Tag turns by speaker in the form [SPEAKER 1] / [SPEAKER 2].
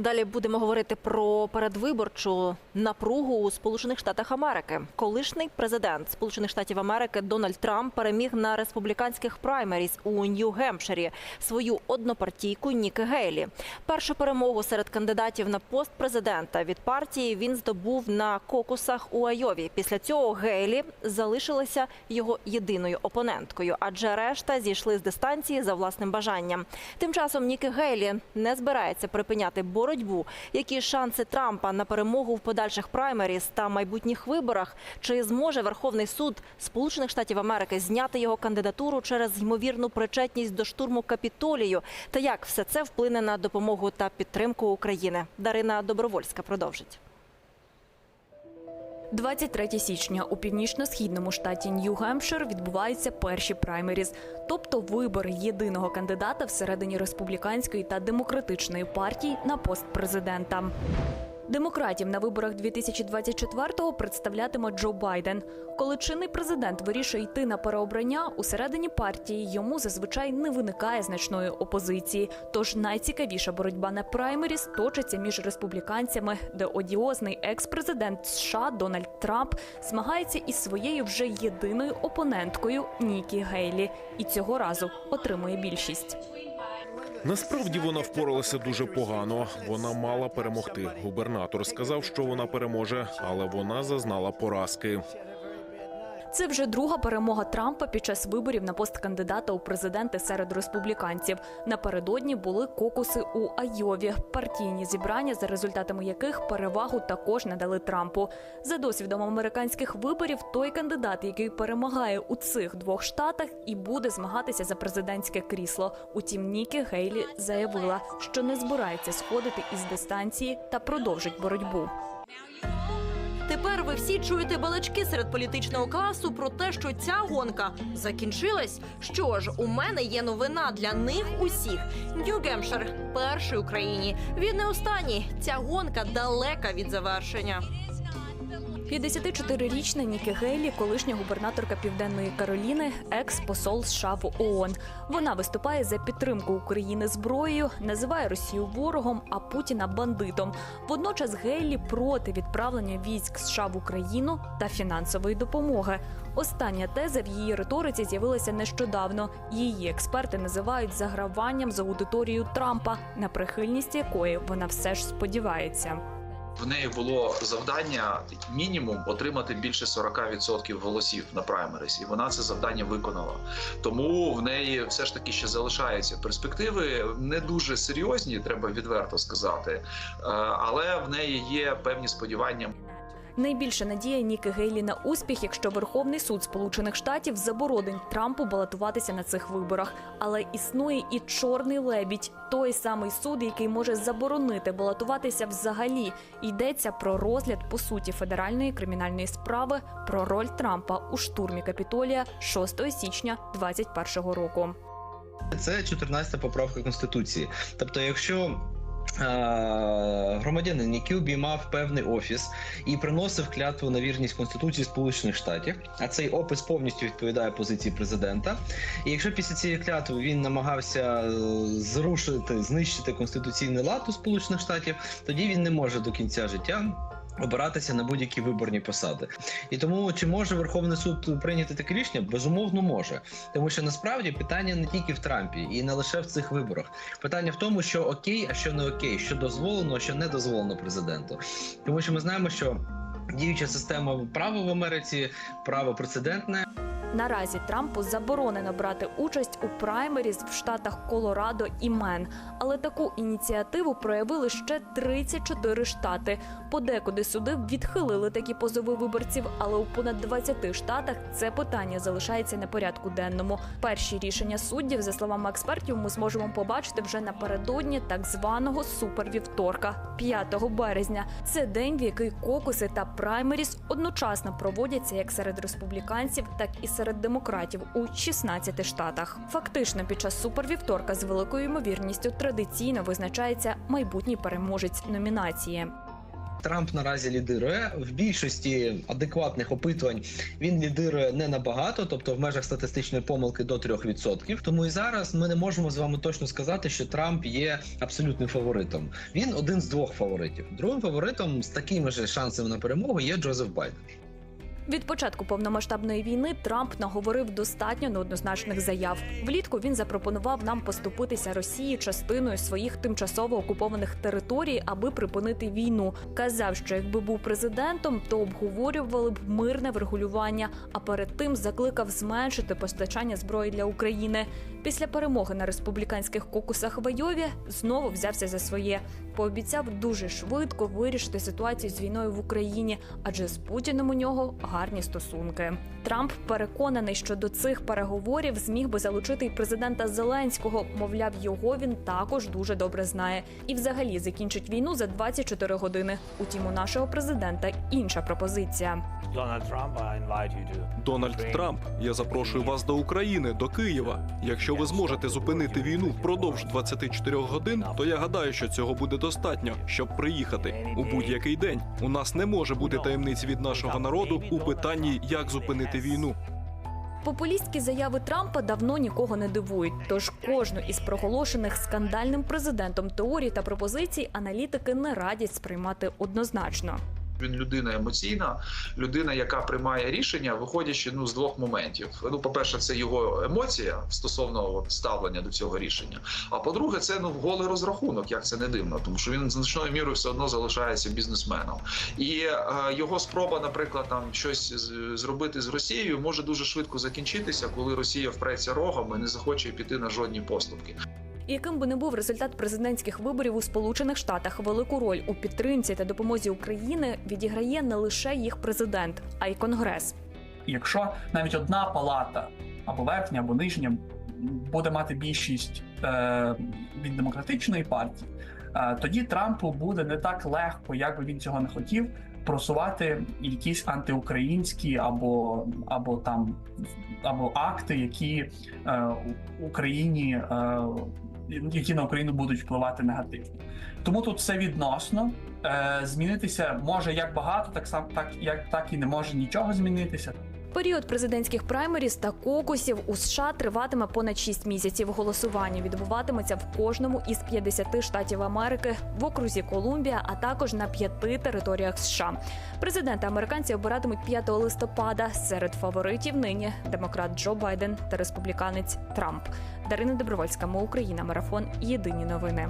[SPEAKER 1] Далі будемо говорити про передвиборчу напругу у Сполучених Штатах Америки. Колишній президент Сполучених Штатів Америки Дональд Трамп переміг на республіканських праймеріз у Нью-Гемпширі свою однопартійку Ніки Гейлі. Першу перемогу серед кандидатів на пост президента від партії він здобув на кокусах у Айові. Після цього Гейлі залишилася його єдиною опоненткою, адже решта зійшли з дистанції за власним бажанням. Тим часом Ніки Гейлі не збирається припиняти боротьбу. Які шанси Трампа на перемогу в подальших праймеріс та майбутніх виборах? Чи зможе Верховний суд Сполучених Штатів Америки зняти його кандидатуру через ймовірну причетність до штурму капітолію? Та як все це вплине на допомогу та підтримку України? Дарина Добровольська продовжить.
[SPEAKER 2] 23 січня у північно-східному штаті Нью-Гемпшир відбуваються перші праймеріз, тобто вибори єдиного кандидата всередині республіканської та демократичної партій на пост президента. Демократів на виборах 2024-го представлятиме Джо Байден. Коли чинний президент вирішує йти на переобрання, усередині партії йому зазвичай не виникає значної опозиції. Тож найцікавіша боротьба на праймеріс точиться між республіканцями, де одіозний екс-президент США Дональд Трамп змагається із своєю вже єдиною опоненткою Нікі Гейлі, і цього разу отримує більшість.
[SPEAKER 3] Насправді вона впоралася дуже погано. Вона мала перемогти. Губернатор сказав, що вона переможе, але вона зазнала поразки.
[SPEAKER 2] Це вже друга перемога Трампа під час виборів на пост кандидата у президенти серед республіканців. Напередодні були кокуси у Айові, партійні зібрання, за результатами яких перевагу також надали Трампу. За досвідом американських виборів, той кандидат, який перемагає у цих двох штатах, і буде змагатися за президентське крісло. Утім, Нікі Гейлі заявила, що не збирається сходити із дистанції та продовжить боротьбу.
[SPEAKER 4] Тепер ви всі чуєте балачки серед політичного класу про те, що ця гонка закінчилась. Що ж, у мене є новина для них усіх. Нью-Гемпшир – перший в Україні. Він не останній. Ця гонка далека від завершення.
[SPEAKER 2] 54-річна Нікі Гейлі, колишня губернаторка Південної Кароліни, екс-посол США в ООН. Вона виступає за підтримку України зброєю, називає Росію ворогом, а Путіна бандитом. Водночас Гейлі проти відправлення військ США в Україну та фінансової допомоги. Остання теза в її риториці з'явилася нещодавно. Її експерти називають заграванням за аудиторію Трампа, на прихильність якої вона все ж сподівається.
[SPEAKER 5] В неї було завдання мінімум отримати більше 40% голосів на праймерис, і вона це завдання виконала. Тому в неї все ж таки ще залишаються перспективи не дуже серйозні, треба відверто сказати. Е, Але в неї є певні сподівання.
[SPEAKER 2] Найбільша надія Ніки Гейлі на успіх, якщо Верховний суд Сполучених Штатів заборонить Трампу балотуватися на цих виборах. Але існує і чорний лебідь, той самий суд, який може заборонити балотуватися взагалі. Йдеться про розгляд по суті федеральної кримінальної справи про роль Трампа у штурмі Капітолія 6 січня 2021 року.
[SPEAKER 6] Це 14 поправка конституції. Тобто, якщо Громадянин, який обіймав певний офіс і приносив клятву на вірність Конституції Сполучених Штатів, а цей опис повністю відповідає позиції президента. І якщо після цієї клятви він намагався е, зрушити, знищити конституційний лад у Сполучених Штатів, тоді він не може до кінця життя обиратися на будь-які виборні посади. І тому чи може Верховний суд прийняти таке рішення? Безумовно, може, тому що насправді питання не тільки в Трампі і не лише в цих виборах. Питання в тому, що окей, а що не окей, що дозволено, а що не дозволено президенту. Тому що ми знаємо, що діюча система права в Америці право прецедентне.
[SPEAKER 2] Наразі Трампу заборонено брати участь у праймеріз в штатах Колорадо і Мен. Але таку ініціативу проявили ще 34 штати. Подекуди суди відхилили такі позови виборців, але у понад 20 штатах це питання залишається на порядку денному. Перші рішення суддів, за словами експертів, ми зможемо побачити вже напередодні так званого супервівторка, 5 березня. Це день, в який кокуси та праймеріз одночасно проводяться як серед республіканців, так і серед демократів у 16 штатах. Фактично, під час супервівторка з великою ймовірністю традиційно визначається майбутній переможець номінації.
[SPEAKER 6] Трамп наразі лідирує в більшості адекватних опитувань. Він лідирує не набагато, тобто в межах статистичної помилки до 3%. Тому і зараз ми не можемо з вами точно сказати, що Трамп є абсолютним фаворитом. Він один з двох фаворитів. Другим фаворитом з такими ж шансами на перемогу є Джозеф Байден.
[SPEAKER 2] Від початку повномасштабної війни Трамп наговорив достатньо неоднозначних заяв. Влітку він запропонував нам поступитися Росії частиною своїх тимчасово окупованих територій, аби припинити війну. Казав, що якби був президентом, то обговорювали б мирне врегулювання. А перед тим закликав зменшити постачання зброї для України. Після перемоги на республіканських кокусах в Айові знову взявся за своє. Пообіцяв дуже швидко вирішити ситуацію з війною в Україні, адже з Путіним у нього гарні стосунки. Трамп переконаний, що до цих переговорів зміг би залучити й президента Зеленського. Мовляв, його він також дуже добре знає. І взагалі закінчить війну за 24 години. Утім, у нашого президента інша пропозиція.
[SPEAKER 7] Дональд. Трамп, я запрошую вас до України, до Києва. Якщо ви зможете зупинити війну впродовж 24 годин, то я гадаю, що цього буде достатньо, щоб приїхати у будь-який день. У нас не може бути таємниць від нашого народу у питанні, як зупинити війну.
[SPEAKER 2] Популістські заяви Трампа давно нікого не дивують. Тож кожну із проголошених скандальним президентом теорій та пропозицій аналітики не радять сприймати однозначно.
[SPEAKER 5] Він людина емоційна, людина, яка приймає рішення, виходячи ну з двох моментів. Ну, по-перше, це його емоція стосовно ставлення до цього рішення. А по-друге, це ну голий розрахунок, як це не дивно, тому що він значною мірою все одно залишається бізнесменом. І е, його спроба, наприклад, там щось зробити з Росією може дуже швидко закінчитися, коли Росія впреться рогом і не захоче піти на жодні поступки.
[SPEAKER 2] Яким би не був результат президентських виборів у Сполучених Штатах, велику роль у підтримці та допомозі України відіграє не лише їх президент, а й конгрес.
[SPEAKER 8] якщо навіть одна палата або верхня, або нижня буде мати більшість е, від демократичної партії, е, тоді Трампу буде не так легко, як би він цього не хотів, просувати якісь антиукраїнські або, або там або акти, які е, Україні. Е, які на Україну будуть впливати негативно, тому тут все відносно. Е, змінитися може як багато, так сам так як так і не може нічого змінитися.
[SPEAKER 2] Період президентських праймеріз та кокусів у США триватиме понад 6 місяців. Голосування відбуватиметься в кожному із 50 штатів Америки в окрузі Колумбія, а також на п'яти територіях США. Президента американці обиратимуть 5 листопада. Серед фаворитів нині демократ Джо Байден та республіканець Трамп. Дарина Добровольська, Ми Україна, марафон. Єдині новини.